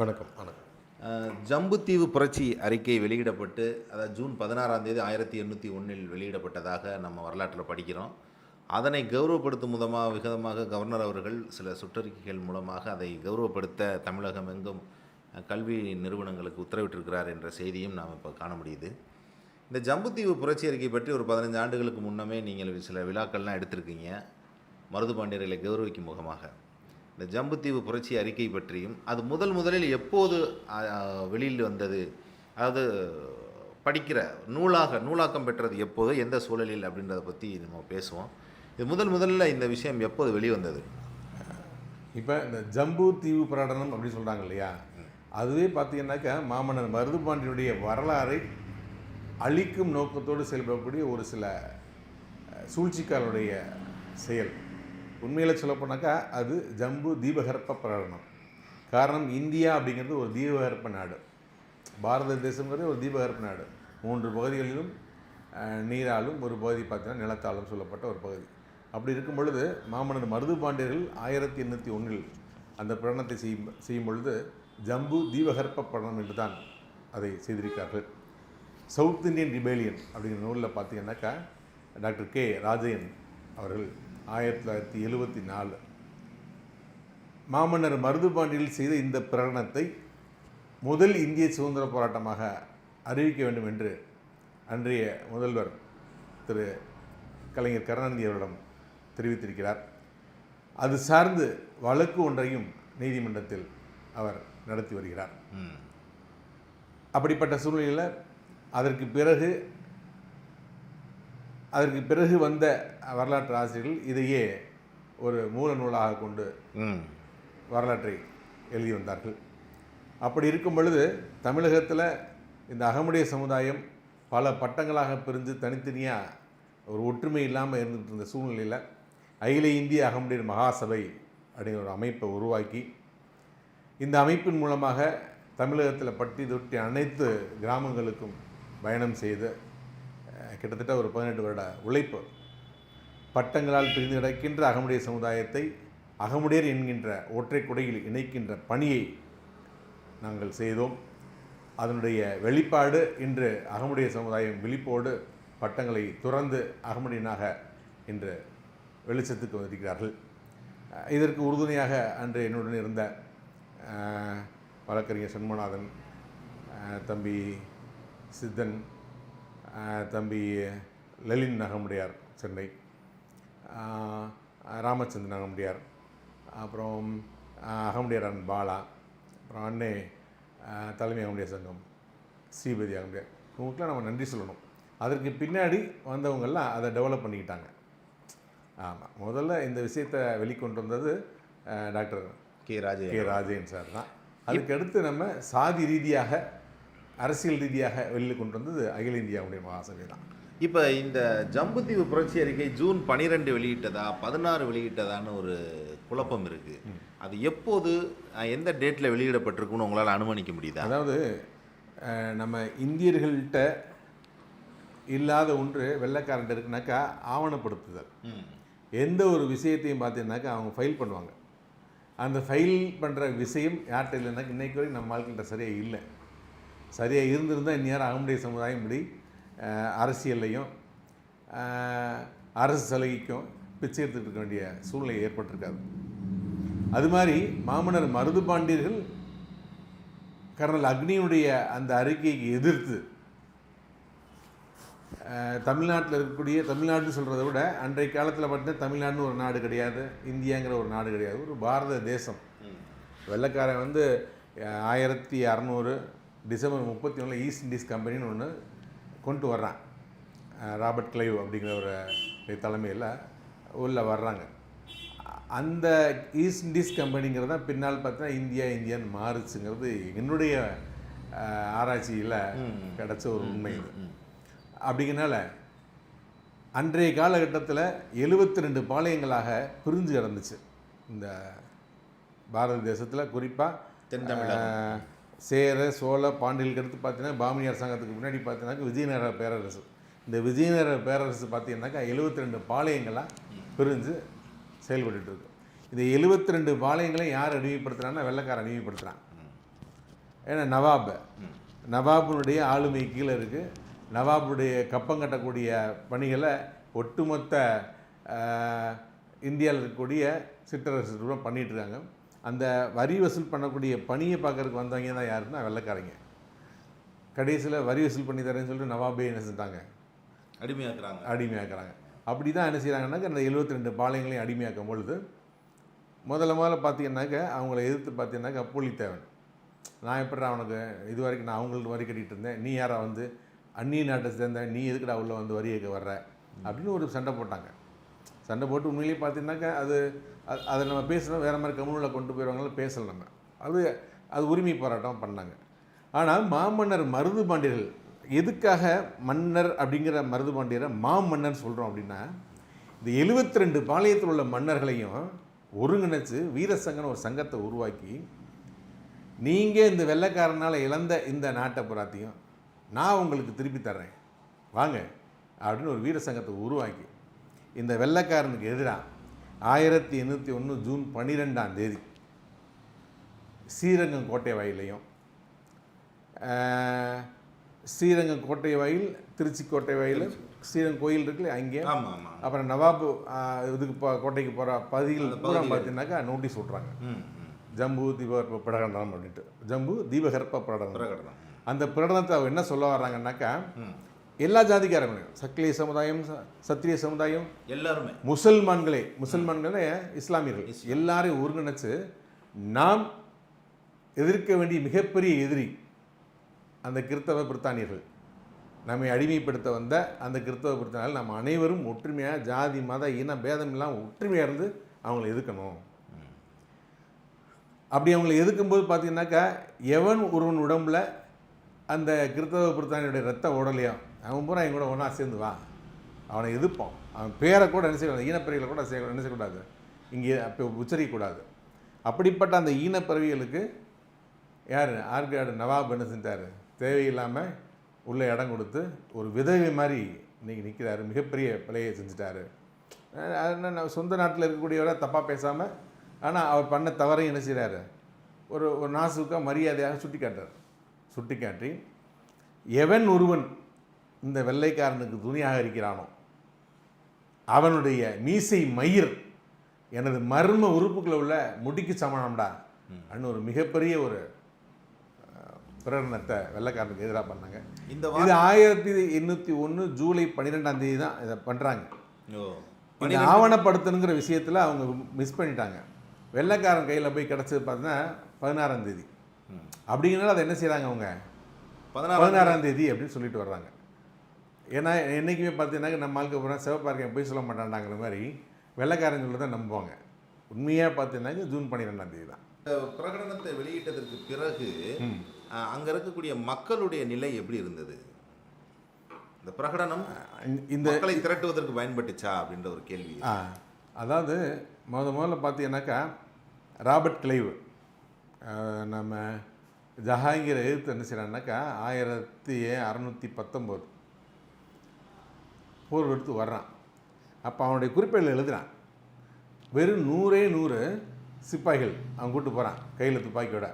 வணக்கம் வணக்கம். ஜம்புத்தீவு புரட்சி அறிக்கை வெளியிடப்பட்டு அதாவது ஜூன் பதினாறாம் தேதி ஆயிரத்தி எண்ணூற்றி ஒன்றில் வெளியிடப்பட்டதாக நம்ம வரலாற்றில் படிக்கிறோம். அதனை கௌரவப்படுத்தும் விதமாக விதமாக கவர்னர் அவர்கள் சில சுற்றறிக்கைகள் மூலமாக அதை கௌரவப்படுத்த தமிழகம் எங்கும் கல்வி நிறுவனங்களுக்கு உத்தரவிட்டிருக்கிறார் என்ற செய்தியும் நாம் இப்போ காண முடியுது. இந்த ஜம்புத்தீவு புரட்சி அறிக்கை பற்றி ஒரு பதினஞ்சு ஆண்டுகளுக்கு முன்னமே நீங்கள் சில விழாக்கள்லாம் எடுத்திருக்கீங்க. மருது பாண்டியர்களை கௌரவிக்கும் முகமாக. இந்த ஜம்புத்தீவு புரட்சி அறிக்கை பற்றியும் அது முதல் முதலில் எப்போது வெளியில் வந்தது? அதாவது படிக்கிற நூலாக நூலாக்கம் பெற்றது எப்போது எந்த சூழலில் அப்படின்றத பற்றி நம்ம பேசுவோம். இது முதல் முதல்ல இந்த விஷயம் எப்போது வெளிவந்தது இப்போ இந்த ஜம்பு தீவு பிரகடனம் அப்படின்னு சொல்கிறாங்க இல்லையா? அதுவே பார்த்தீங்கன்னாக்கா மாமன்னர் மருதுபாண்டியனுடைய வரலாறை அழிக்கும் நோக்கத்தோடு செயல்படக்கூடிய ஒரு சில சூழ்ச்சிக்காரருடைய செயல். உண்மையில் சொல்லப்போனாக்கா அது ஜம்பு தீபகற்ப பிரகடனம். காரணம் இந்தியா அப்படிங்கிறது ஒரு தீபகற்ப நாடு. பாரத தேசங்கிறது ஒரு தீபகற்ப நாடு. மூன்று பகுதிகளிலும் நீராலும் ஒரு பகுதி பார்த்தீங்கன்னா நிலத்தாலும் சொல்லப்பட்ட ஒரு பகுதி. அப்படி இருக்கும் பொழுது மாமன்னர் மருது பாண்டியர்கள் ஆயிரத்தி எண்ணூற்றி ஒன்றில் அந்த பிரகடனத்தை செய்யும் செய்யும் பொழுது ஜம்பு தீபகற்ப பிரகடனம் என்று தான் அதை செய்திருக்கார்கள் சவுத் இந்தியன் ரிபேலியன் அப்படிங்கிற நூலில் பார்த்தீங்கன்னாக்கா டாக்டர் கே. ராஜயன் அவர்கள் ஆயிரத்தி தொள்ளாயிரத்தி எழுபத்தி நாலு. மாமன்னர் மருதுபாண்டியில் செய்த இந்த பிரகடனத்தை முதல் இந்திய சுதந்திர போராட்டமாக அறிவிக்க வேண்டும் என்று அன்றைய முதல்வர் திரு கலைஞர் கருணாநிதி அவரிடம் தெரிவித்திருக்கிறார். அது சார்ந்து வழக்கு ஒன்றையும் நீதிமன்றத்தில் அவர் நடத்தி வருகிறார். அப்படிப்பட்ட சூழ்நிலையில் அதற்கு பிறகு அதற்கு பிறகு வந்த வரலாற்று ஆசிரியர்கள் இதையே ஒரு மூல நூலாக கொண்டு வரலாற்றை எழுதி வந்தார்கள். அப்படி இருக்கும் பொழுது தமிழகத்தில் இந்த அகமுடைய சமுதாயம் பல பட்டங்களாக பிரிஞ்சு தனித்தனியாக ஒரு ஒற்றுமை இல்லாமல் இருந்துகிட்டு இருந்த சூழ்நிலையில் அகில இந்திய அகமுடையர் மகாசபை அப்படிங்கிற ஒரு அமைப்பை உருவாக்கி இந்த அமைப்பின் மூலமாக தமிழகத்தில் பட்டி தொட்டி அனைத்து கிராமங்களுக்கும் பயணம் செய்து கிட்டத்தட்ட ஒரு பதினெட்டு வருட உழைப்பு. பட்டங்களால் பிரிந்து கிடக்கின்ற அகமுடைய சமுதாயத்தை அகமுடையர் என்கின்ற ஒற்றை குடையில் இணைக்கின்ற பணியை நாங்கள் செய்தோம். அதனுடைய வெளிப்பாடு இன்று அகமுடைய சமுதாயம் விழிப்போடு பட்டங்களை துறந்து அகமுடையனாக இன்று வெளிச்சத்துக்கு வந்திருக்கிறார்கள். இதற்கு உறுதுணையாக அன்று என்னுடன் இருந்த வழக்கறிஞர் சண்முகநாதன் தம்பி சித்தன் தம்பி லலின் நகமுடையார் சென்னை. ராமச்சந்திரன் அகமுடியார் அப்புறம் அகமுடியார் அண்ணன் பாலா. அப்புறம் அண்ணே தலைமை அகமுடியார் சங்கம் ஸ்ரீபதி அகமுடியார். இவங்களுக்குலாம் நம்ம நன்றி சொல்லணும். அதற்கு பின்னாடி வந்தவங்கெல்லாம் அதை டெவலப் பண்ணிக்கிட்டாங்க. ஆமாம் முதல்ல இந்த விஷயத்தை வெளிக்கொண்டு வந்தது doctor K Raje K Rajen sir தான். அதுக்கு அடுத்து நம்ம சாதி ரீதியாக அரசியல் ரீதியாக வெளியில் கொண்டு வந்தது அகில இந்தியாவுடைய மகாசபை தான் இப்போ இந்த ஜம்புத்தீவு புரட்சி அறிக்கை ஜூன் பனிரெண்டு வெளியிட்டதா பதினாறு வெளியிட்டதான்னு ஒரு குழப்பம் இருக்கு. அது எப்போது எந்த டேட்டில் வெளியிடப்பட்டிருக்குன்னு உங்களால் அனுமானிக்க முடியுதா? அதாவது நம்ம இந்தியர்கள்ட்ட இல்லாத ஒன்று வெள்ளைக்காரன்ட்ட இருக்குனாக்கா ஆவணப்படுத்துதல். எந்த ஒரு விஷயத்தையும் பார்த்தீங்கன்னாக்கா அவங்க ஃபைல் பண்ணுவாங்க. அந்த ஃபைல் பண்ணுற விஷயம் யார்கிட்ட இல்லைனாக்கா இன்னைக்கு வரைக்கும் நம்ம வாழ்க்கையிட்ட சரியாக இல்லை. சரியாக இருந்திருந்தால் இந்நேரம் அகமுடைய சமுதாயம் இப்படி அரசியல்லையும் அரசு சலுகைக்கும் பிச்சை எடுத்துட்டு இருக்க வேண்டிய சூழ்நிலை ஏற்பட்டிருக்காது. அது மாதிரி மாமன்னர் மருது பாண்டியர்கள் கர்னல் அக்னியுடைய அந்த அறிக்கைக்கு எதிர்த்து தமிழ்நாட்டில் இருக்கக்கூடிய தமிழ்நாடுன்னு சொல்கிறத விட அன்றைய காலத்தில் பார்த்தீங்கன்னா தமிழ்நாடுன்னு ஒரு நாடு கிடையாது இந்தியாங்கிற ஒரு நாடு கிடையாது ஒரு பாரத தேசம். வெள்ளைக்காரன் வந்து ஆயிரத்தி அறநூறு டிசம்பர் முப்பத்தி ஒன்றில் ஈஸ்ட் இண்டீஸ் கம்பெனின்னு ஒன்று கொண்டு வர்றான். ராபர்ட் கிளைவ் அப்படிங்கிற ஒரு தலைமையில் உள்ள வர்றாங்க. அந்த ஈஸ்ட் இண்டீஸ் கம்பெனிங்கிறது தான் பின்னால் பார்த்தா இந்தியா இந்தியான்னு மாறுச்சுங்கிறது என்னுடைய ஆராய்ச்சியில் கிடைச்ச ஒரு உண்மை இது. அப்படிங்கிறனால அன்றைய காலகட்டத்தில் எழுபத்தி ரெண்டு பாளையங்களாக பிரிஞ்சு கிடந்துச்சு. இந்த பாரத தேசத்தில் குறிப்பாக தென் சேர சோழ பாண்டியர்களுக்கு அடுத்து பார்த்தீங்கன்னா பாமினி அரசாங்கத்துக்கு முன்னாடி பார்த்தீங்கன்னாக்கா விஜயநகர பேரரசு. இந்த விஜயநகர பேரரசு பார்த்தீங்கன்னாக்கா எழுபத்தி ரெண்டு பாளையங்களாக பிரிஞ்சு செயல்பட்டுட்டு இருக்கு இந்த எழுபத்தி ரெண்டு பாளையங்களையும் யார் அடிமைப்படுத்துகிறான்னா வெள்ளக்காரன் அடிமைப்படுத்துகிறான் ஏன்னா நவாப். நவாபுனுடைய ஆளுமை கீழே இருக்குது நவாபுடைய கப்பம் கட்டக்கூடிய பணிகளை ஒட்டுமொத்த இந்தியாவில் இருக்கக்கூடிய சிற்றரசு பண்ணிகிட்ருக்காங்க அந்த வரி வசூல் பண்ணக்கூடிய பணியை பார்க்கறதுக்கு வந்தவங்க தான் யாருன்னா வெள்ளைக்காரங்க. கடைசியில் வரி வசூல் பண்ணி தரேன்னு சொல்லிட்டு நவாபே என்ன செஞ்சாங்க அடிமையாக்குறாங்க. அடிமையாக்குறாங்க. அப்படி தான் என்ன செய்கிறாங்கன்னாக்க அந்த 72 ரெண்டு பாளையங்களையும் அடிமையாக்கும் பொழுது முதல்ல முதல்ல பார்த்தீங்கன்னாக்க அவங்கள எதிர்த்து பார்த்தீங்கன்னாக்கா பூலித்தேவன் நான் எப்படி அவனுக்கு இது வரைக்கும் நான் அவங்களுக்கு வரி கட்டிகிட்டு இருந்தேன். நீ யாரா வந்து அந்நிய நாட்டை சேர்ந்த நீ எதுக்குடா உள்ள வந்து வரி வர்ற? அப்படின்னு ஒரு சண்டை போட்டாங்க. சண்டை போட்டு உண்மையிலேயே பார்த்தீங்கன்னாக்கா அது அது- அதை நம்ம பேசினா வேறு மாதிரி கம்யூனில் கொண்டு போயிடுவாங்கள பேசலை நம்ம. அது அது உரிமை போராட்டம் பண்ணாங்க. ஆனால் மாமன்னர் மருது பாண்டியர்கள் எதுக்காக மன்னர் அப்படிங்கிற மருது பாண்டியரை மாமன்னர் சொல்கிறோம் அப்படின்னா இந்த 72 ரெண்டு பாளையத்தில் உள்ள மன்னர்களையும் ஒருங்கிணைச்சு வீரசங்கன்னு ஒரு சங்கத்தை உருவாக்கி நீங்கள் இந்த வெள்ளைக்காரனால் இழந்த இந்த நாட்டை புறாத்தையும் நான் உங்களுக்கு திருப்பி தர்றேன். வாங்க அப்படின்னு ஒரு வீர சங்கத்தை உருவாக்கி இந்த வெள்ளைக்காரனுக்கு எதிராக ஆயிரத்தி எண்ணூற்றி ஒன்று ஜூன் பன்னிரெண்டாம் தேதி ஸ்ரீரங்கம் கோட்டை வாயிலையும் ஸ்ரீரங்கம் கோட்டை வாயில் திருச்சி கோட்டை வாயில் ஸ்ரீரங்கம் கோயில் இருக்குல்ல அங்கே அப்புறம் நவாபு இதுக்கு கோட்டைக்கு போகிற பகுதிகள் பூரா. பார்த்தீங்கன்னாக்கா நோட்டீஸ் விட்றாங்க ஜம்பு தீபகற்ப பிரகடனம் அப்படின்ட்டு. ஜம்பு தீபகற்ப பிரகடனம். பிரகடனம். அந்த பிரகடனத்தை அவங்க என்ன சொல்ல வர்றாங்கன்னாக்கா எல்லா ஜாதிக்காரங்களையும் சக்கிலிய சமுதாயம் சத்திரிய சமுதாயம் எல்லாருமே. முசல்மான்களே முசல்மான்களே இஸ்லாமியர்கள். எல்லாரையும் ஒருங்கிணைச்சு நாம் எதிர்க்க வேண்டிய மிகப்பெரிய எதிரி அந்த கிறித்தவ பிரித்தானியர்கள். நம்மை அடிமைப்படுத்த வந்த அந்த கிறித்தவ பிரித்தானியர்கள் நம்ம அனைவரும் ஒற்றுமையாக ஜாதி மத இன பேதம் இல்லாமல் ஒற்றுமையாக இருந்து அவங்களை எதிர்க்கணும். அப்படி அவங்களை எதிர்க்கும்போது பார்த்தீங்கன்னாக்கா எவன் ஒருவன் உடம்புல அந்த கிறித்தவ பிரித்தானியுடைய ரத்த ஓடலையோ அவன் பூரா என் கூட ஒன்றா சேர்ந்து வா. அவனை எதிர்ப்போம். அவன் பேரை கூட என்ன செய்யக்கூடாது ஈனப்பிறவிகளை கூட செய்ய என்ன செய்யக்கூடாது இங்கே அப்போ உச்சரிக்கக்கூடாது. அப்படிப்பட்ட அந்த ஈனப்பிறவிகளுக்கு யார்? ஆர்காடு நவாப் என்ன செஞ்சார்? தேவையில்லாமல் உள்ளே இடம் கொடுத்து ஒரு விதவை மாதிரி இன்னைக்கு நிற்கிறாரு மிகப்பெரிய பிழையை செஞ்சுட்டாரு. நான் என்ன சொந்த நாட்டில் இருக்கக்கூடியவரை தப்பாக பேசாமல் ஆனால் அவர் பண்ண தவறையும் என்ன செய்கிறாரு ஒரு ஒரு நாசுக்காக மரியாதையாக சுட்டி காட்டுறார் சுட்டி காட்டி எவன் ஒருவன் இந்த வெள்ளைக்காரனுக்கு துணியாக இருக்கிறானோ அவனுடைய மீசை மயிர் எனது மர்ம உறுப்புக்குள்ள உள்ள முடிக்கு சமணம்டா அப்படின்னு ஒரு மிகப்பெரிய ஒரு பிரகடனத்தை வெள்ளைக்காரனுக்கு எதிராக பண்ணாங்க. இந்த இது ஆயிரத்தி எண்ணூற்றி ஒன்று ஜூலை பன்னிரெண்டாம் தேதி தான் இதை பண்ணுறாங்க இந்த ஆவணப்படுத்தணுங்கிற விஷயத்தில் அவங்க மிஸ் பண்ணிட்டாங்க. வெள்ளைக்காரன் கையில் போய் கிடச்சது பார்த்தீங்கன்னா பதினாறாம் தேதி. அப்படிங்கிறனால அதை என்ன செய்கிறாங்க அவங்க? பதினாறு பதினாறாம் தேதி அப்படின்னு சொல்லிட்டு வர்றாங்க. ஏன்னா என்றைக்குமே பார்த்தீங்கன்னா நம்ம ஆளுக்கு அப்புறம் சிவப்பார்க்கன் போய் சொல்ல மாட்டாண்டாங்கிற மாதிரி வெள்ளைக்காரன் சொல்லி தான் நம்புவாங்க. உண்மையாக பார்த்தீங்கன்னாக்க ஜூன் பன்னிரெண்டாம் தேதி தான். இந்த பிரகடனத்தை வெளியிட்டதற்கு பிறகு அங்க இருக்கக்கூடிய மக்களுடைய நிலை எப்படி இருந்தது? இந்த பிரகடனம் இந்த மக்களை திரட்டுவதற்கு பயன்பட்டுச்சா அப்படின்ற ஒரு கேள்வி. அதாவது முத முதல்ல பார்த்தீங்கன்னாக்கா ராபர்ட் கிளைவ் நம்ம ஜஹாங்கீரை எதிர்த்து என்ன செய்கிறான்னாக்கா ஆயிரத்தி அறநூற்றி பத்தொம்போது போர் எடுத்து வர்றான். அப்போ அவனுடைய குறிப்பேடில் எழுதுகிறான் வெறும் நூறே நூறு சிப்பாய்கள் அவன் கூட்டு போகிறான் கையில் துப்பாக்கியோட.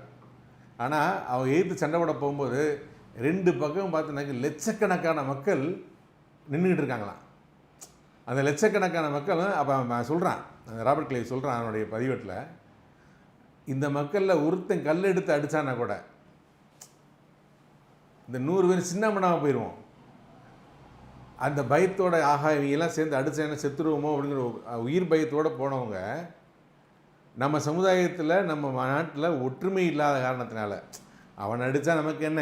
ஆனால் அவன் எதிர்த்து சண்டை போட போகும்போது ரெண்டு பக்கம் பார்த்தீங்கன்னாக்க லட்சக்கணக்கான மக்கள் நின்றுக்கிட்டு இருக்காங்களாம். அந்த லட்சக்கணக்கான மக்கள் அப்போ அவன் சொல்கிறான் அந்த ராபர்ட் கிளைவ் சொல்கிறான் அவனுடைய பதிவேட்டில் இந்த மக்களில் ஒருத்தன் கல் எடுத்து அடித்தானா கூட இந்த நூறு பேர் சின்ன பண்ணாமல் போயிடுவோம் அந்த பயத்தோட ஆகா இவங்கெல்லாம் சேர்ந்து என்ன செத்துருவோமோ? அப்படிங்கிற ஒரு உயிர் பயத்தோடு போனவங்க நம்ம சமுதாயத்தில் நம்ம நாட்டில் ஒற்றுமை இல்லாத காரணத்தினால அவன் அடித்தா நமக்கு என்ன?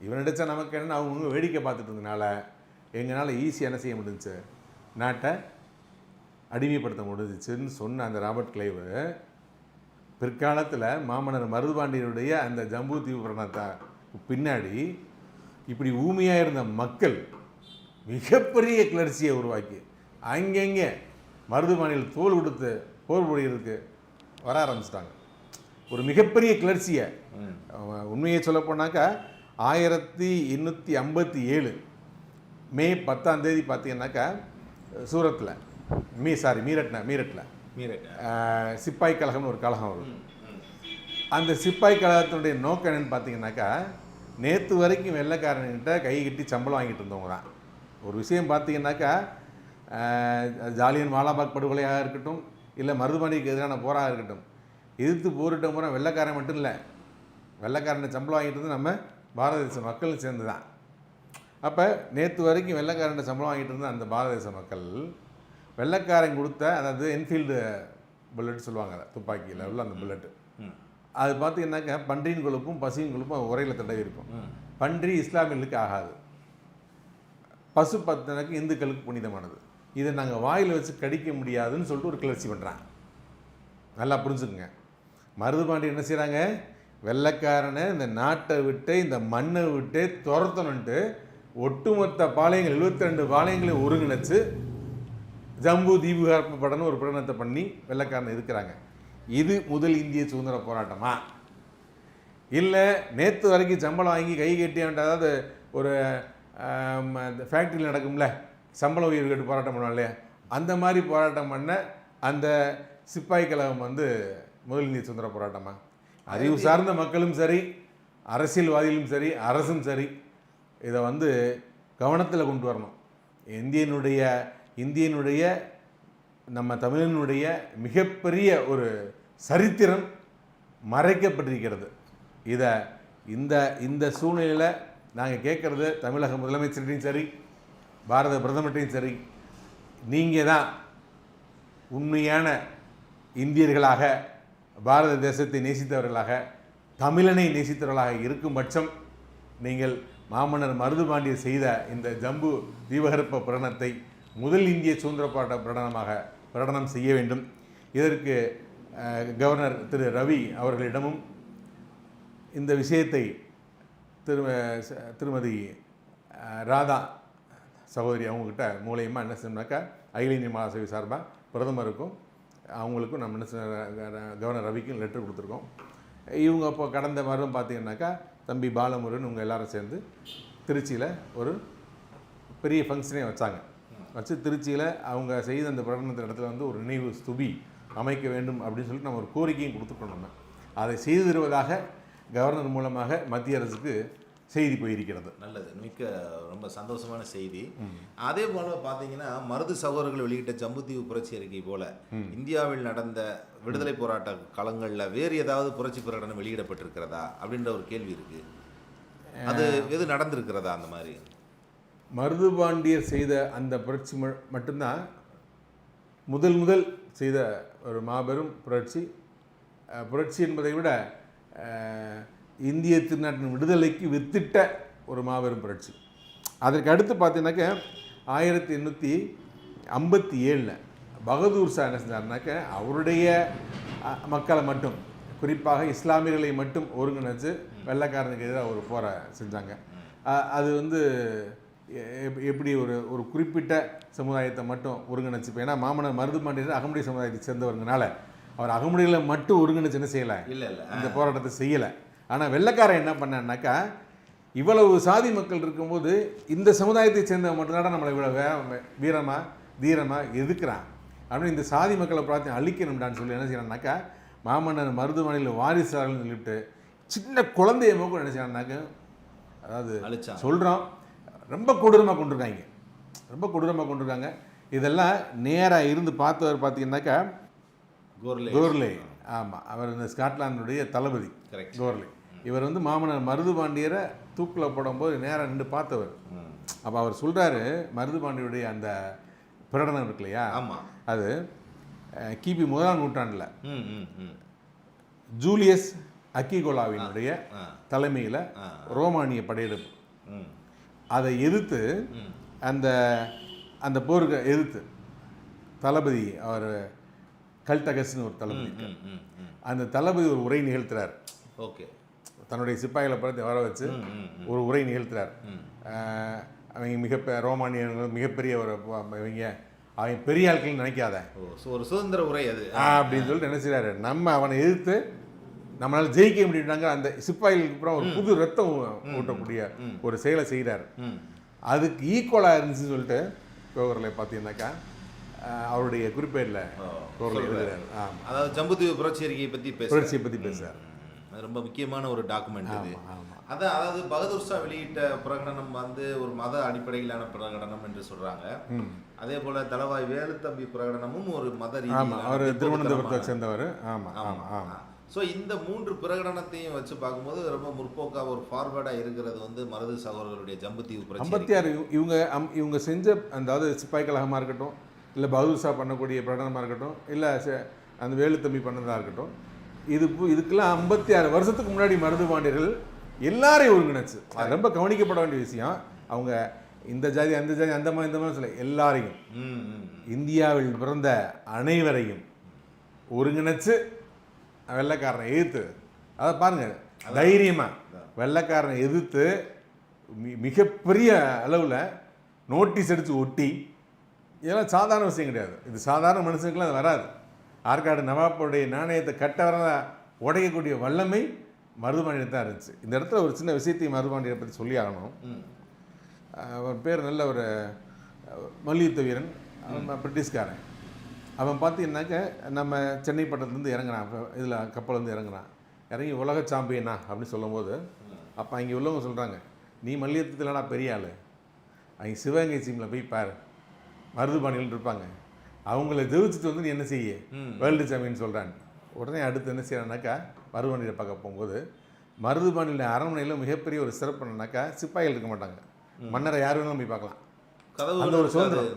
இவன் அடித்தா நமக்கு என்ன அவங்கவுங்க வேடிக்கை பார்த்துட்டு இருந்தனால எங்களால் ஈஸியாக என்ன செய்ய முடிஞ்சுச்சு? நாட்டை அடிமைப்படுத்த முடிஞ்சிச்சுன்னு சொன்ன அந்த ராபர்ட் கிளைவு பிற்காலத்தில் மாமன்னர் மருதுபாண்டியனுடைய அந்த ஜம்பு தீவு பிரணத்தை பின்னாடி இப்படி ஊமையாக இருந்த மக்கள் மிகப்பெரிய கிளர்ச்சியை உருவாக்கி அங்கங்கே மருதுபாண்டியில் தோல் கொடுத்து போர் புரியறதுக்கு வர ஆரம்பிச்சிட்டாங்க. ஒரு மிகப்பெரிய கிளர்ச்சியை. உண்மையை சொல்ல போனாக்கா ஆயிரத்தி எண்ணூற்றி ஐம்பத்தி ஏழு மே பத்தாம் தேதி பார்த்தீங்கன்னாக்கா சூரத்தில் மீ சாரி மீரட்ல. மீரட்டில் மீரட் சிப்பாய் கழகம்னு ஒரு கழகம் வரும். அந்த சிப்பாய் கழகத்தினுடைய நோக்கம் என்னன்னு பார்த்தீங்கன்னாக்கா நேற்று வரைக்கும் வெள்ளைக்காரன்கிட்ட கை கட்டி சம்பளம் வாங்கிட்டு இருந்தவங்க தான். ஒரு விஷயம் பார்த்தீங்கன்னாக்கா ஜாலியன் வாலாபாக் படுகொலையாக இருக்கட்டும் இல்லை மருதுபாண்டிக்கு எதிரான போராக இருக்கட்டும் எதிர்த்து போரிட்ட முறை வெள்ளைக்காரன் மட்டும் இல்லை. வெள்ளைக்காரனை சம்பளம் வாங்கிட்டு நம்ம பாரத தேச மக்களும் சேர்ந்து தான் அப்போ நேற்று வரைக்கும் வெள்ளைக்காரன் சம்பளம் வாங்கிட்டு இருந்த அந்த பாரத தேச மக்கள் வெள்ளைக்காரன் கொடுத்த அதாவது என்ஃபீல்டு புல்லட் சொல்லுவாங்க அதை துப்பாக்கியில் உள்ள அந்த புல்லட்டு. அது பார்த்தீங்கன்னாக்கா பன்றியின் கொழுப்பும் பசியின் கொழுப்பும் உரையில் தடவி இருக்கும். பன்றி இஸ்லாமியர்களுக்கு ஆகாது. பசு பத்தனுக்கு இந்துக்களுக்கு புனிதமானது. இதை நாங்கள் வாயில் வச்சு கடிக்க முடியாதுன்னு சொல்லிட்டு ஒரு கிளர்ச்சி பண்ணுறாங்க நல்லா புரிஞ்சுக்குங்க. மருதுபாண்டி என்ன செய்கிறாங்க வெள்ளைக்காரனை இந்த நாட்டை விட்டு இந்த மண்ணை விட்டு துரத்தணுன்ட்டு ஒட்டுமொத்த பாளையங்கள் 72 ரெண்டு பாளையங்களையும் ஒருங்கிணைச்சு ஜம்பு தீபகற்ப படம்னு ஒரு பிரகடனத்தை பண்ணி வெள்ளைக்காரனை இருக்கிறாங்க இது முதல் இந்திய சுதந்திர போராட்டமா? இல்லை நேற்று வரைக்கும் சம்பளம் வாங்கி கை கட்டி அதாவது ஒரு ஃபேக்ட்ரியில் நடக்கும்ல சம்பள உயிர் கேட்டு போராட்டம் பண்ணுவோம் இல்லையா? அந்த மாதிரி போராட்டம் பண்ண அந்த சிப்பாய் கழகம் வந்து முதல் இந்திய சுதந்திர போராட்டமா? அறிவு சார்ந்த மக்களும் சரி அரசியல்வாதிகளும் சரி அரசும் சரி இதை வந்து கவனத்தில் கொண்டு வரணும். இந்தியனுடைய இந்தியனுடைய நம்ம தமிழனுடைய மிகப்பெரிய ஒரு சரித்திரம் மறைக்கப்பட்டிருக்கிறது. இதை இந்த இந்த சூழ்நிலையில் நாங்கள் கேட்குறது தமிழக முதலமைச்சர்கிட்டையும் சரி பாரத பிரதமர்கிட்டையும் சரி நீங்கள் தான் உண்மையான இந்தியர்களாக பாரத தேசத்தை நேசித்தவர்களாக தமிழனை நேசித்தவர்களாக இருக்கும் பட்சம் நீங்கள் மாமன்னர் மருதுபாண்டிய செய்த இந்த ஜம்பு தீபகற்ப பிரகடனத்தை முதல் இந்திய சுதந்திர போராட்ட பிரகடனமாக பிரகடனம் செய்ய வேண்டும். இதற்கு கவர்னர் திரு ரவி அவர்களிடமும் இந்த விஷயத்தை திரும திருமதி ராதா சகோதரி அவங்கக்கிட்ட மூலயமா என்ன செய்யணும்னாக்கா அகில இந்திய மகாசபை சார்பாக பிரதமருக்கும் அவங்களுக்கும் நம்ம என்ன கவர்னர் ரவிக்கும் லெட்டர் கொடுத்துருக்கோம். இவங்க இப்போ கடந்த வாரம் பார்த்தீங்கன்னாக்கா தம்பி பாலமுருகன் இவங்க எல்லாரும் சேர்ந்து திருச்சியில் ஒரு பெரிய ஃபங்க்ஷனே வச்சாங்க. வச்சு திருச்சியில் அவங்க செய்த அந்த பிரகடனத்தின் இடத்துல வந்து ஒரு நினைவு ஸ்துபி அமைக்க வேண்டும் அப்படின்னு சொல்லிட்டு நம்ம ஒரு கோரிக்கையும் கொடுத்துருக்கோம் நம்ம. அதை செய்து தருவதாக கவர்னர் மூலமாக மத்திய அரசுக்கு செய்தி போயிருக்கிறது. நல்லது. மிக்க ரொம்ப சந்தோஷமான செய்தி. அதே போல பார்த்தீங்கன்னா மருது சகோதரர்கள் வெளியிட்ட ஜம்புத்தீவு புரட்சி அறிக்கை போல இந்தியாவில் நடந்த விடுதலை போராட்ட களங்களில் வேறு ஏதாவது புரட்சி பிரகடனம் வெளியிடப்பட்டிருக்கிறதா? அப்படின்ற ஒரு கேள்வி இருக்கு. அது எது நடந்திருக்கிறதா அந்த மாதிரி? மருதுபாண்டியர் செய்த அந்த புரட்சி மட்டும்தான். முதல் முதல் செய்த ஒரு மாபெரும் புரட்சி. புரட்சி என்பதை விட இந்திய திருநாட்டின் விடுதலைக்கு வித்திட்ட ஒரு மாபெரும் புரட்சி. அதற்கு அடுத்து பார்த்தீங்கன்னாக்க ஆயிரத்தி எண்ணூற்றி ஐம்பத்தி ஏழில் பகதூர் ஷா என்ன செஞ்சார்னாக்க அவருடைய மக்களை மட்டும் குறிப்பாக இஸ்லாமியர்களை மட்டும் ஒருங்கிணைச்சு வெள்ளைக்காரனுக்கு எதிராக ஒரு போரை செஞ்சாங்க. அது வந்து எ- எப்- எப்படி ஒரு ஒரு குறிப்பிட்ட சமுதாயத்தை மட்டும் ஒருங்கிணைச்சு இப்போ ஏன்னா மாமன்னர் மருதுபாண்டியர் அகமுடைய சமுதாயத்தை சேர்ந்தவருங்கனால அவர் அகமுடிகளை மட்டும் ஒருங்கிணைச்சு என்ன செய்யலை? இல்ல இல்ல. இந்த போராட்டத்தை செய்யலை. ஆனால் வெள்ளைக்காரன் என்ன பண்ணான்னாக்கா இவ்வளவு சாதி மக்கள் இருக்கும்போது இந்த சமுதாயத்தை சேர்ந்தவன் மட்டும்தான் நம்மளை இவ்வளோ வே வீரமாக தீரமாக எதுக்குறான் அப்படின்னு இந்த சாதி மக்களை பார்த்து அழிக்கணும்டான்னு சொல்லி என்ன செய்யறான்னாக்கா மாமன்னர் மருதுமனையில் வாரிசார்கள்னு சொல்லிவிட்டு சின்ன குழந்தைய மோக்கம் என்ன செய்யறான்னாக்கா அதாவது சொல்கிறோம் ரொம்ப கொடூரமாக கொண்டிருக்காங்க. ரொம்ப கொடூரமாக கொண்டிருக்காங்க. இதெல்லாம் நேராக இருந்து பார்த்தவர் பார்த்தீங்கன்னாக்கா கோர்லே. கோர்லே. ஆமாம் அவர் இந்த ஸ்காட்லாந்துடைய தளபதி கரெக்ட் கோர்லே. இவர் வந்து மாமன்னர் மருதுபாண்டியரை தூக்கில் போடும்போது நேராக நின்று பார்த்தவர். அப்போ அவர் சொல்கிறாரு மருதுபாண்டியருடைய அந்த பிரகடனம் இருக்கு இல்லையா? ஆமா. அது கிபி முதலாம் நூற்றாண்டில். ம் ம் ம். ஜூலியஸ் அக்கிகோலாவினுடைய தலைமையில் ரோமானிய படையெடுப்பு. ம். அதை எதிர்த்து அந்த அந்த போருக்கு எதிர்த்து தளபதி அவர் கல்டகஸ்னு ஒரு தளபதி அந்த தளபதி ஒரு உரை நிகழ்த்துறார். ஓகே. தன்னுடைய சிப்பாய்களை பார்த்து வர வச்சு ஒரு உரை நிகழ்த்துறார். அவங்க மிக ரோமானியர்கள் மிகப்பெரிய ஒரு இவங்க அவங்க பெரிய ஆட்கள் நினைக்காத. ஒரு சுதந்திர உரை அது. அப்படின்னு சொல்லிட்டு செய்றாரு? நம்ம அவனை எதிர்த்து நம்மளால ஜெயிக்க முடியும்னாங்க அந்த சிப்பாய்களுக்கு அப்புறம் ஒரு புது ரத்தம் ஊட்டக்கூடிய. ஒரு செயலை செய்கிறார் அதுக்கு ஈக்குவலாக இருந்துச்சுன்னு சொல்லிட்டு கோவரில் பார்த்தீங்கன்னாக்கா அவருடைய குறிப்பேடில் அதாவது ஜம்புத்தீவு புரட்சி அறிக்கையை பற்றி பேச புரட்சியை பற்றி பேசுகிறார் அது ரொம்ப முக்கியமான ஒரு டாக்குமெண்ட் இது. ஆமாம் அதான் அதாவது பகதூர் ஷா வெளியிட்ட பிரகடனம் வந்து ஒரு மத அடிப்படையிலான பிரகடனம் என்று சொல்றாங்க. அதே போல தலவாய் வேலுத்தம்பி பிரகடனமும் ஒரு மத அவர் திருவனந்தபுரத்தை சேர்ந்தவர். ஆமாம் ஆமாம் ஆமாம் ஸோ இந்த மூன்று பிரகடனத்தையும் வச்சு பார்க்கும்போது ரொம்ப முற்போக்கா ஒரு ஃபார்வர்டா இருக்கிறது வந்து மருது சகோதரர்களுடைய ஜம்புத்தீவு ஐம்பத்தி ஆறு இவங்க இவங்க செஞ்ச அதாவது சிப்பாய் கழகமாக இருக்கட்டும் இல்லை பகதூர் ஷா பண்ணக்கூடிய பிரகடனமாக இருக்கட்டும் இல்லை அந்த வேலுத்தம்பி பண்ணதாக இருக்கட்டும் இது இதுக்கெல்லாம் ஐம்பத்தி ஆறு வருஷத்துக்கு முன்னாடி மருது பாண்டியர்கள் எல்லாரையும் ஒருங்கிணைச்சு. அது ரொம்ப கவனிக்கப்பட வேண்டிய விஷயம். அவங்க இந்த ஜாதி அந்த ஜாதி அந்த மாதிரி இந்த மாதிரி சொல்ல எல்லாரையும். இந்தியாவில் பிறந்த அனைவரையும் ஒருங்கிணைச்சு வெள்ளைக்காரனை எதிர்த்து அதை பாருங்க தைரியமா வெள்ளைக்காரனை எதிர்த்து மிகப்பெரிய அளவில் நோட்டீஸ் அடித்து ஒட்டி இதெல்லாம் சாதாரண விஷயம் கிடையாது. இது சாதாரண மனுஷனுக்குலாம் அது வராது. ஆற்காடு நவாப்புடைய நாணயத்தை கட்ட வர உடையக்கூடிய வல்லமை மருதுபாண்டியர் தான் இருந்துச்சு. இந்த இடத்துல ஒரு சின்ன விஷயத்தையும் மருதுபாண்டியரை பற்றி சொல்லி ஆகணும். அவன் பேர் நல்ல ஒரு மல்யுத்த வீரன். அவன் பிரிட்டிஷ்காரன். அவன் பார்த்தீங்கன்னாக்க நம்ம சென்னை பட்டத்துலேருந்து இறங்குறான். இதில் கப்பல்லேருந்து இறங்குறான். இறங்கி உலக சாம்பியனா அப்படின்னு சொல்லும்போது அப்போ அங்கே உள்ளவங்க சொல்கிறாங்க நீ மல்யுத்தத்திலடா பெரிய ஆள். அங்கே சிவகங்கை சீமில் போய் பாரு. மருதுபாணிகள் இருப்பாங்க. அவங்கள ஜெயிச்சுட்டு வந்து நீ என்ன செய்ய. வேர்ல்டு சாம்பியன் சொல்கிறான் உடனே அடுத்து என்ன செய்யறானாக்கா மருதுபாண்டியை பார்க்க போகும்போது மருதுபாண்டியில் அரண்மனையில் மிகப்பெரிய ஒரு சிறப்பு என்னன்னாக்கா சிப்பாய்கள் இருக்க மாட்டாங்க. மன்னரை யார் வேணாலும் போய் பார்க்கலாம். அந்த ஒரு சுதந்திரம்.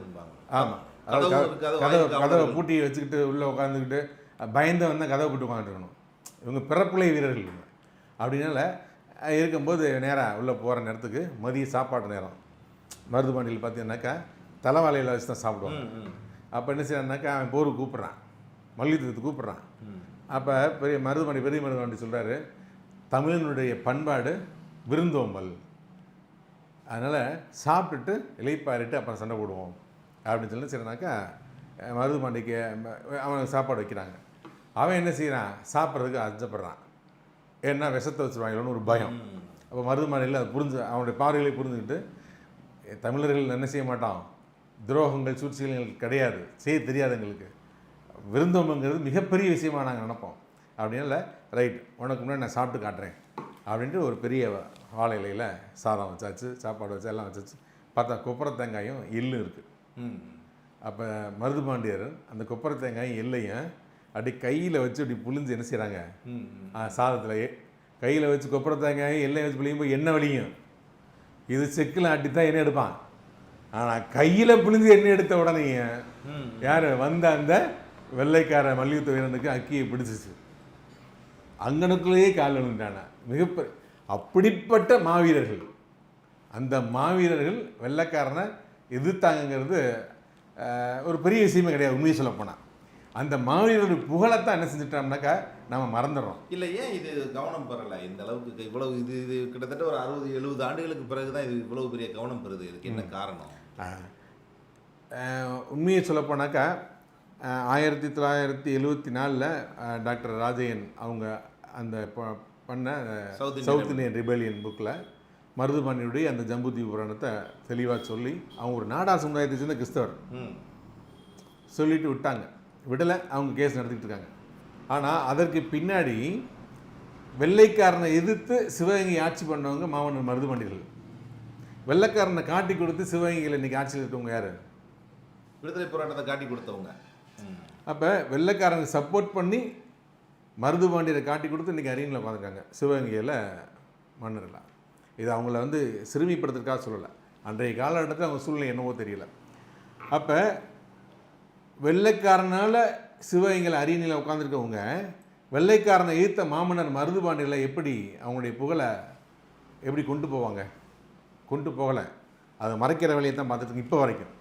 ஆமாம் கதவு. பூட்டி வச்சுக்கிட்டு உள்ளே உட்காந்துக்கிட்டு பயந்து வந்தால் கதவை போட்டு உட்காந்துருக்கணும் இவங்க பிறப்புலை வீரர்கள் இவங்க. அப்படின்னால இருக்கும்போது நேராக உள்ளே போகிற நேரத்துக்கு மதிய சாப்பாடு நேரம். மருதுபாண்டியில் பார்த்தீங்கன்னாக்கா தலைவாலையில் வச்சு தான் சாப்பிடுவாங்க. அப்போ என்ன செய்யறான்னாக்கா அவன் போருக்கு கூப்பிட்றான். மல்யுத்தத்துக்கு கூப்பிட்றான். அப்போ பெரிய மருதுபாண்டி பெரிய மருதுபாண்டி சொல்கிறாரு தமிழனுடைய பண்பாடு விருந்தோம்பல். அதனால் சாப்பிட்டுட்டு இலைப்பாரிட்டு அப்புறம் சண்டை போடுவோம். அப்படின்னு சொல்லி சரினாக்கா அஹ், மருதுபாண்டிக்கு ம- அவனுக்கு சாப்பாடு வைக்கிறாங்க. அவன் என்ன செய்கிறான் சாப்பிட்றதுக்கு அச்சப்படுறான் ஏன்னா விஷத்தை வச்சுருவாங்களோன்னு ஒரு பயம். அப்போ மருதுபாண்டியில் அதை புரிஞ்சு அவனுடைய பார்வைகளை புரிஞ்சுக்கிட்டு "எ, தமிழர்கள் என்ன செய்ய மாட்டான்? துரோகங்கள் சூழ்ச்சிகள் எங்களுக்கு கிடையாது. செய்ய தெரியாது எங்களுக்கு. விருந்தோம்புங்கிறது மிகப்பெரிய விஷயமா நாங்கள் நினைப்போம். அப்படின்னால ரைட் உனக்கு முன்னாடி நான் சாப்பிட்டு காட்டுறேன். அப்படின்ட்டு ஒரு பெரிய வாழை இலையில் சாதம் வச்சாச்சு சாப்பாடு வச்சு எல்லாம் வச்சாச்சு. பார்த்தா கொப்பரை தேங்காயும் எள்ளும் இருக்குது ம். அப்போ மருதுபாண்டியர் அந்த கொப்பரை தேங்காயும் எள்ளையும் அப்படி கையில் வச்சு அப்படி புழிஞ்சு என்ன செய்கிறாங்க ம், ம். சாதத்தில் கையில் வச்சு கொப்பரை தேங்காயும் எண்ணெய் வச்சு பிழியும் போது எண்ணெய் வலியும்? இது செக்கில் ஆட்டி தான் எண்ணெய் எடுப்பான்? ஆனால் கையில் பிழிஞ்சு எண்ணெய் எடுத்த உடனே. யார்? வந்த அந்த வெள்ளைக்கார மல்யுத்த வீரனுக்கு அக்கியை பிடிச்சிச்சு. அங்கனுக்குள்ளேயே கால் விழுந்தான மிகப்பெரிய அப்படிப்பட்ட மாவீரர்கள். அந்த மாவீரர்கள் வெள்ளைக்காரனை எதிர்த்தாங்கங்கிறது அஹ், ஒரு பெரிய விஷயமே கிடையாது உண்மையை சொல்லப் போனா. அந்த மாவீரர்கள் புகழத்தான் என்ன செஞ்சிட்டோம்னாக்கா நம்ம மறந்துடுறோம். இல்ல ஏன் இது கவனம் பெறல? இந்த அளவுக்கு இவ்வளவு இது இது கிட்டத்தட்ட ஒரு அறுபது எழுபது ஆண்டுகளுக்கு பிறகுதான் இது இவ்வளவு பெரிய கவனம் பெறுது. இதுக்கு என்ன காரணம்? உண்மையை சொல்லப்போனாக்கா ஆயிரத்தி தொள்ளாயிரத்தி எழுவத்தி நாலில் டாக்டர் ராஜையன் அவங்க அந்த பண்ண சவுத் இந்தியன் ரிபெலியன் புக்கில் மருதுபாண்டியுடைய அந்த ஜம்புதீப் புராணத்தை தெளிவாக சொல்லி அவங்க ஒரு நாடார் சமுதாயத்தை சேர்ந்த கிறிஸ்தவர். சொல்லிட்டு விட்டாங்க. விடலை அவங்க கேஸ் நடத்திட்டு இருக்காங்க. ஆனால் அதற்கு பின்னாடி வெள்ளைக்காரனை எதிர்த்து சிவகங்கை ஆட்சி பண்ணவங்க மாமன்னர் மருதுபாண்டியர்கள். வெள்ளைக்காரனை காட்டி கொடுத்து சிவகங்கையில் இன்னைக்கு ஆட்சியில் இருக்கவங்க யார்? விடுதலை போராட்டத்தை காட்டி கொடுத்தவங்க. அப்போ வெள்ளைக்காரனுக்கு சப்போர்ட் பண்ணி மருதுபாண்டியரை காட்டி கொடுத்து இன்றைக்கி அரியணில் உட்காந்துருக்காங்க சிவகங்கையில் மன்னர்களாக இது அவங்கள வந்து சிறுமிப்படுத்துறதுக்காக சொல்லலை. அன்றைய காலகட்டத்தில் அவங்க சூழ்நிலை என்னவோ தெரியல. அப்போ வெள்ளைக்காரனால் சிவகங்கையில் அரியணையில் உட்காந்துருக்கவங்க வெள்ளைக்காரனை ஈர்த்த மாமன்னர் மருதுபாண்டியர்களை எப்படி அவங்களுடைய புகழை எப்படி கொண்டு போவாங்க? கொண்டு போகலை. அதை மறைக்கிற வேலையை தான் பார்த்துட்டு இப்போ வரைக்கும்.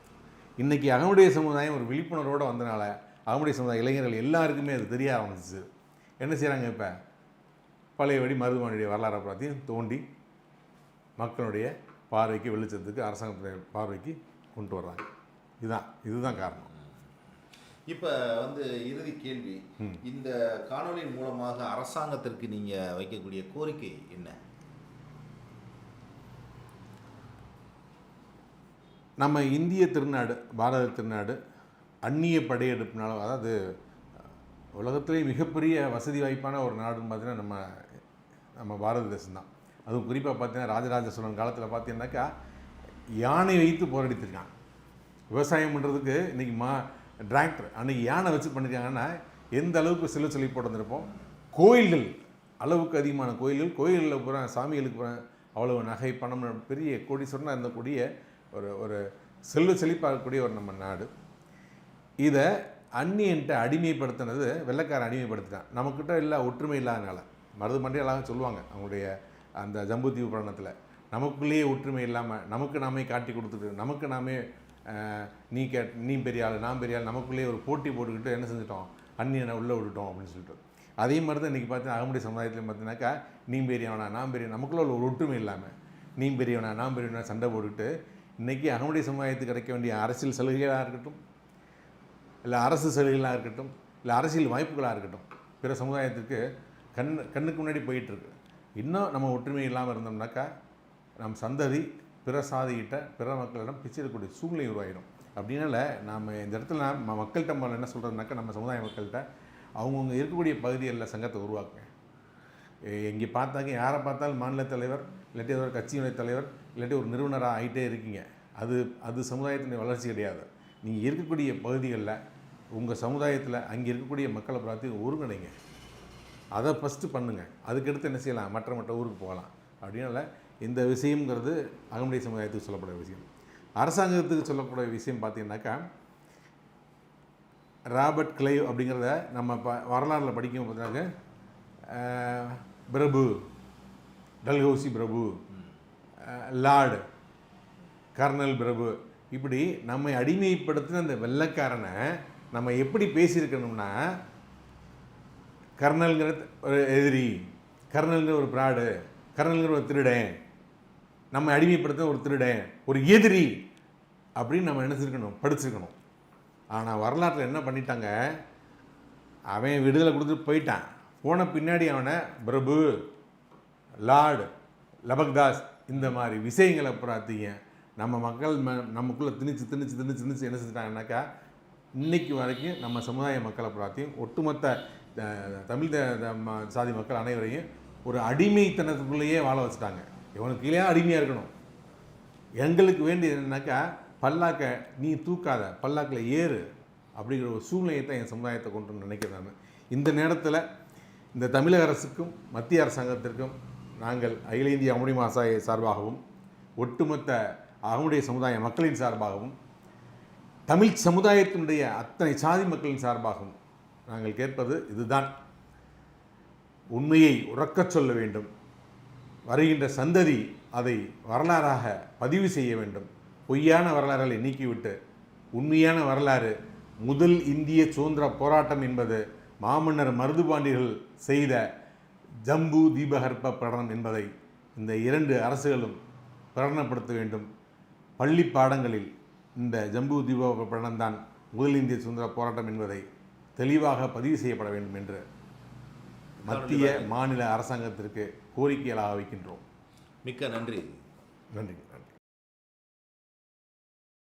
இன்றைக்கி அகமுடைய சமுதாயம் ஒரு விழிப்புணர்வோடு வந்தனால அகமுடைய சமுதாய இளைஞர்கள் எல்லாருக்குமே அது தெரிய ஆரம்பிச்சிச்சு. என்ன செய்கிறாங்க இப்போ? பழையபடி மருதுபாண்டிய வரலாறு அப்புறத்தையும் தோண்டி மக்களுடைய பார்வைக்கு வெளிச்சத்துக்கு அரசாங்கத்துடைய பார்வைக்கு கொண்டு வர்றாங்க. இதுதான் இதுதான் காரணம். இப்ப வந்து இறுதி கேள்வி. இந்த காணொளியின் மூலமாக அரசாங்கத்திற்கு நீங்க வைக்கக்கூடிய கோரிக்கை என்ன? நம்ம இந்திய திருநாடு பாரத திருநாடு அந்நிய படையெடுப்புனால அதாவது உலகத்திலே மிகப்பெரிய வசதி வாய்ப்பான ஒரு நாடுன்னு பார்த்தீங்கன்னா நம்ம நம்ம பாரத தேசம்தான். அதுவும் குறிப்பாக பார்த்தீங்கன்னா ராஜராஜ சோழன் காலத்தில் பார்த்தீங்கன்னாக்கா யானை வைத்து போராடித்திருக்கான். விவசாயம் பண்ணுறதுக்கு இன்றைக்கி மா டிராக்டர் அன்றைக்கி யானை வச்சு பண்ணியிருக்காங்கன்னா எந்த அளவுக்கு சில சொல்லி போட்டிருந்திருப்போம். கோயில்கள் அளவுக்கு அதிகமான கோயில்கள் கோயில்களில் போகிற சாமிகளுக்கு போகிறேன் அவ்வளவு நகை பணம் பெரிய கோடீஸ்வரனாக இருந்தக்கூடிய ஒரு ஒரு செல்வ செழிப்பாகக்கூடிய ஒரு நம்ம நாடு. இதை அந்நியன்ட்ட அடிமைப்படுத்தினது வெள்ளைக்காரன் அடிமைப்படுத்திட்டான். நம்மக்கிட்ட இல்லை ஒற்றுமை இல்லாதனால. மருது எல்லாம் சொல்லுவாங்க அவங்களுடைய அந்த ஜம்புத்தீவு புராணத்தில். நமக்குள்ளேயே ஒற்றுமை இல்லாமல் நமக்கு நாமே காட்டி கொடுத்துட்டு நமக்கு நாமே நீ கே நீ பெரிய ஆள் நான் பெரிய ஆள் நமக்குள்ளேயே ஒரு போட்டி போட்டுக்கிட்டு என்ன செஞ்சிட்டோம்? அந்நியனை உள்ளே விட்டுட்டோம் அப்படின்னு சொல்லிட்டு. அதே மாதிரி தான் இன்றைக்கி பார்த்தீங்கன்னா அகமுடைய சமுதாயத்தில் பார்த்தீங்கன்னாக்கா நீ பெரியவனா நான் பெரிய நமக்குள்ள ஒரு ஒற்றுமை இல்லாமல் நீ பெரியவனா நான் பெரியவனா சண்டை போட்டுக்கிட்டு இன்றைக்கி அகமுடைய சமுதாயத்துக்கு கிடைக்க வேண்டிய அரசியல் சலுகைகளாக இருக்கட்டும் இல்லை அரசு சலுகைகளாக இருக்கட்டும் இல்லை அரசியல் வாய்ப்புகளாக இருக்கட்டும் பிற சமுதாயத்துக்கு கண் கண்ணுக்கு முன்னாடி போயிட்டுருக்கு. இன்னும் நம்ம ஒற்றுமை இல்லாமல் இருந்தோம்னாக்கா நம் சந்ததி பிற சாதியிட்ட பிற மக்களிடம் பிச்சிடக்கூடிய சூழ்நிலை உருவாயிடும். அப்படின்னால நாம் இந்த இடத்துல நம்ம மக்கள்கிட்ட நம்ம என்ன சொல்கிறதுனாக்கா நம்ம சமுதாய மக்கள்கிட்ட அவங்கவுங்க இருக்கக்கூடிய பகுதிகளில் சங்கத்தை உருவாக்குங்க. எங்கே பார்த்தாங்க யாரை பார்த்தாலும் மாநில தலைவர் இல்லாட்டி ஏதோ கட்சியினுடைய தலைவர் இல்லாட்டி ஒரு நிறுவனராக ஆகிட்டே இருக்கீங்க. அது அது சமுதாயத்தினுடைய வளர்ச்சி கிடையாது. நீங்கள் இருக்கக்கூடிய பகுதிகளில் உங்கள் சமுதாயத்தில் அங்கே இருக்கக்கூடிய மக்களை பார்த்து ஒருங்கிணைங்க. அதை ஃபஸ்ட்டு பண்ணுங்கள் அதுக்கடுத்து என்ன செய்யலாம்? மற்ற மற்ற ஊருக்கு போகலாம். அப்படின்னால இந்த விஷயங்கிறது அகமுடைய சமுதாயத்துக்கு சொல்லக்கூடிய விஷயம். அரசாங்கத்துக்கு சொல்லக்கூடிய விஷயம் பார்த்தீங்கன்னாக்கா ராபர்ட் கிளைவ் அப்படிங்கிறத நம்ம ப வரலாறில் படிக்கும் பார்த்தாக்க பிரபு டல்ஹவுசி பிரபு லார்டு கர்னல் பிரபு இப்படி நம்மை அடிமைப்படுத்தின அந்த வெள்ளைக்காரனை நம்ம எப்படி பேசியிருக்கணும்னா கர்னல்ங்கிற ஒரு எதிரி கர்னல்ங்கிற ஒரு பிராடு கர்னல்ங்கிற ஒரு திருடன் நம்ம அடிமைப்படுத்த ஒரு திருடன் ஒரு எதிரி அப்படின்னு நம்ம நினச்சிருக்கணும் படிச்சிருக்கணும். ஆனால் வரலாற்றில் என்ன பண்ணிட்டாங்க? அவன் விடுதலை கொடுத்துட்டு போயிட்டான். போன பின்னாடி அவனை பிரபு லார்டு லபக்தாஸ் இந்த மாதிரி விஷயங்களை பிரார்த்திங்க நம்ம மக்கள் ம நமக்குள்ளே திணிச்சு திணிச்சு திணிச்சு திணிச்சு என்ன செஞ்சிட்டாங்கன்னாக்கா இன்னைக்கு வரைக்கும் நம்ம சமுதாய மக்களை பிரார்த்தியும் ஒட்டுமொத்த தமிழ் த- த- ம- சாதி மக்கள் அனைவரையும் ஒரு அடிமைத்தனத்துக்குள்ளேயே வாழ வச்சுட்டாங்க. இவனுக்கு கீழே அடிமையாக இருக்கணும். எங்களுக்கு வேண்டியது என்னன்னாக்கா பல்லாக்க நீ தூக்காத பல்லாக்கில் ஏறு அப்படிங்கிற ஒரு சூழ்நிலையை தான் என் சமுதாயத்தை கொண்டு நினைக்கிறேன் நான். இந்த நேரத்தில் இந்த தமிழக அரசுக்கும் மத்திய அரசாங்கத்திற்கும் நாங்கள் அகில இந்திய அமுடி மாசாய சார்பாகவும் ஒட்டுமொத்த அகமுடைய சமுதாய மக்களின் சார்பாகவும் தமிழ் சமுதாயத்தினுடைய அத்தனை சாதி மக்களின் சார்பாகவும் நாங்கள் கேட்பது இதுதான். உண்மையை உறக்கச் சொல்ல வேண்டும். வருகின்ற சந்ததி அதை வரலாறாக பதிவு செய்ய வேண்டும். பொய்யான வரலாறுகளை நீக்கிவிட்டு உண்மையான வரலாறு முதல் இந்திய சுதந்திர போராட்டம் என்பது மாமன்னர் மருதுபாண்டியர்கள் செய்த ஜம்பு தீபகற்ப பிரகடனம் என்பதை இந்த இரண்டு அரசுகளும் பிரகடனப்படுத்த வேண்டும். பள்ளி பாடங்களில் இந்த ஜம்பு தீப பிரகடனம் தான் முதல் இந்திய சுதந்திர போராட்டம் என்பதை தெளிவாக பதிவு செய்யப்பட வேண்டும் என்று மத்திய மாநில அரசாங்கத்திற்கு கோரிக்கைகளாக வைக்கின்றோம். மிக்க நன்றி நன்றி. நன்றி.